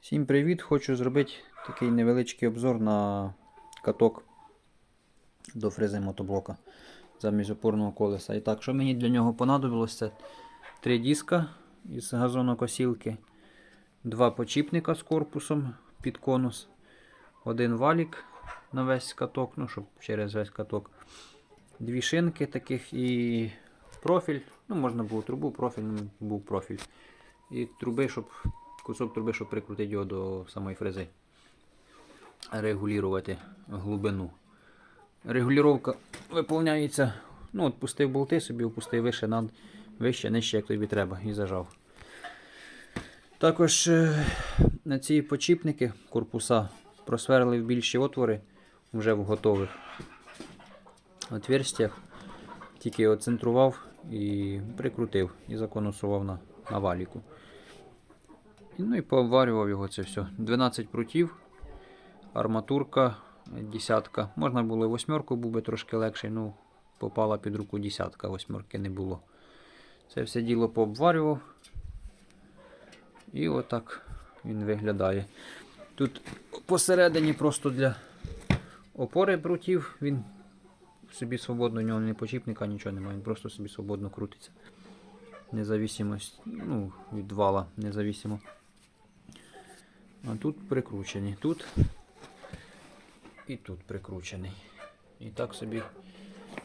Всім привіт! Хочу зробити такий невеличкий обзор на каток до фрези мотоблока замість опорного колеса. І так, що мені для нього понадобилось, це три диска із газонокосілки, два почіпника з корпусом під конус, один валік на весь каток, ну, щоб через весь каток, дві шинки таких і профіль. Ну, можна було трубу, профіль, ну, був профіль. І труби, щоб кусок труби, щоб прикрутити його до самої фрези. Регулювати глибину. Регулювання виповняється. Ну, от пустив болти собі, опустив вище, над, вище, нижче, як тобі треба, і зажав. Також е, на ці почіпники корпуса просверлив більші отвори вже в готових отверстях. Тільки його центрував і прикрутив і законусував на, на валіку. Ну і пообварював його це все. 12 прутів, арматурка, десятка. Можна було восьмерку, був би трошки легший, ну попала під руку десятка, восьмерки не було. Це все діло пообварював. І отак він виглядає. Тут посередині просто для опори прутів він собі свободно, у нього не почіпника, нічого немає, він просто собі свободно крутиться. Независимость, ну, від вала независимо. А тут прикручений. Тут і тут прикручений. І так собі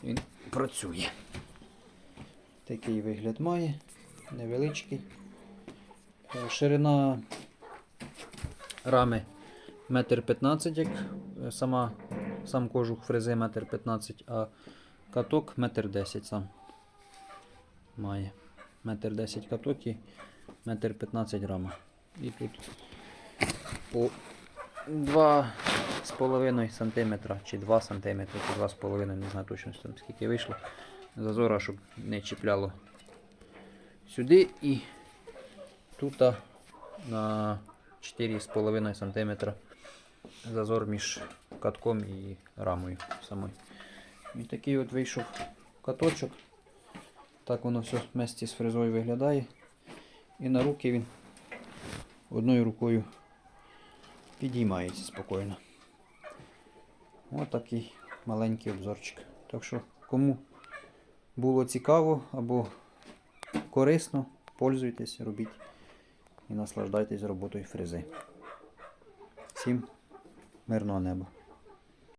він працює. Такий вигляд має, невеличкий. Е, Ширина рами 1,15 м, як е, сама, сам кожух фрези 1,15 м, а каток 1,10 м сам має. 1,10 м каток і 1,15 м рама. І тут по 2,5 см чи 2 см, чи 2,5 не знаю точно там скільки вийшло. Зазора, щоб не чіпляло сюди і тут на 4,5 см зазор між катком і рамою самою. І такий от вийшов каточок. Так воно все вместе з фрезою виглядає. І на руки він одною рукою підіймається спокійно. Ось такий маленький обзорчик. Так що, кому було цікаво або корисно, пользуйтесь, робіть і наслаждайтесь роботою фрези. Всім мирного неба!